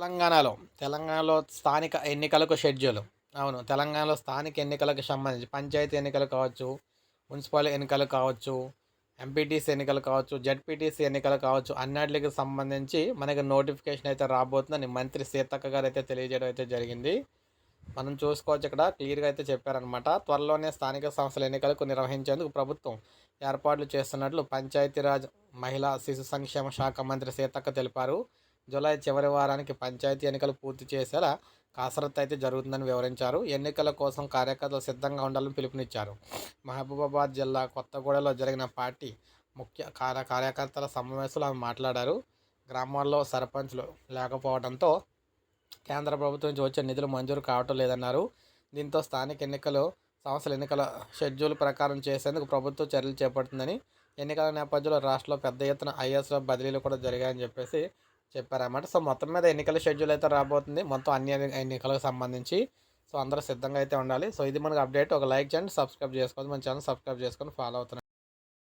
తెలంగాణలో తెలంగాణలో స్థానిక ఎన్నికలకు షెడ్యూల్. అవును తెలంగాణలో స్థానిక ఎన్నికలకు సంబంధించి పంచాయతీ ఎన్నికలు కావచ్చు మున్సిపల్ ఎన్నికలు కావచ్చు ఎంపీటీసీ ఎన్నికలు కావచ్చు జడ్పీటీసీ ఎన్నికలు కావచ్చు అన్నిటికి సంబంధించి మనకి నోటిఫికేషన్ అయితే రాబోతుందని మంత్రి సీతక్క గారు అయితే తెలియజేయడం అయితే జరిగింది. మనం చూసుకోవచ్చు ఇక్కడ క్లియర్గా అయితే చెప్పారనమాట త్వరలోనే స్థానిక సంస్థల ఎన్నికలకు నిర్వహించేందుకు ప్రభుత్వం ఏర్పాట్లు చేస్తున్నట్లు పంచాయతీరాజ్ మహిళా శిశు సంక్షేమ శాఖ మంత్రి సీతక్క తెలిపారు. జూలై చివరి వారానికి పంచాయతీ ఎన్నికలు పూర్తి చేసేలా కాసరత్తు అయితే జరుగుతుందని వివరించారు. ఎన్నికల కోసం కార్యకర్తలు సిద్ధంగా ఉండాలని పిలుపునిచ్చారు. మహబూబాబాద్ జిల్లా కొత్తగూడలో జరిగిన పార్టీ ముఖ్య కార్య కార్యకర్తల సమావేశంలో ఆమె మాట్లాడారు. గ్రామాల్లో సర్పంచ్లు లేకపోవడంతో కేంద్ర ప్రభుత్వం నుంచి వచ్చే నిధులు మంజూరు కావటం లేదన్నారు. దీంతో స్థానిక ఎన్నికలు సంస్థల ఎన్నికల షెడ్యూల్ ప్రకారం చేసేందుకు ప్రభుత్వం చర్యలు చేపడుతుందని ఎన్నికల నేపథ్యంలో రాష్ట్రంలో పెద్ద ఎత్తున ఐఎస్లో బదిలీలు కూడా జరిగాయని చెప్పేసి చెప్పారన్నమాట. సో మొత్తం మీద ఎన్నికల షెడ్యూల్ అయితే రాబోతుంది. మొత్తం అన్ని ఎన్నికలకు సంబంధించి. సో అందరూ సిద్ధంగా అయితే ఉండాలి. సో ఇది మనకు అప్డేట్ ఒక లైక్ చేయండి సబ్స్క్రైబ్ చేసుకోండి. మన ఛానల్ సబ్స్క్రైబ్ చేసుకొని ఫాలో అవుతున్నాను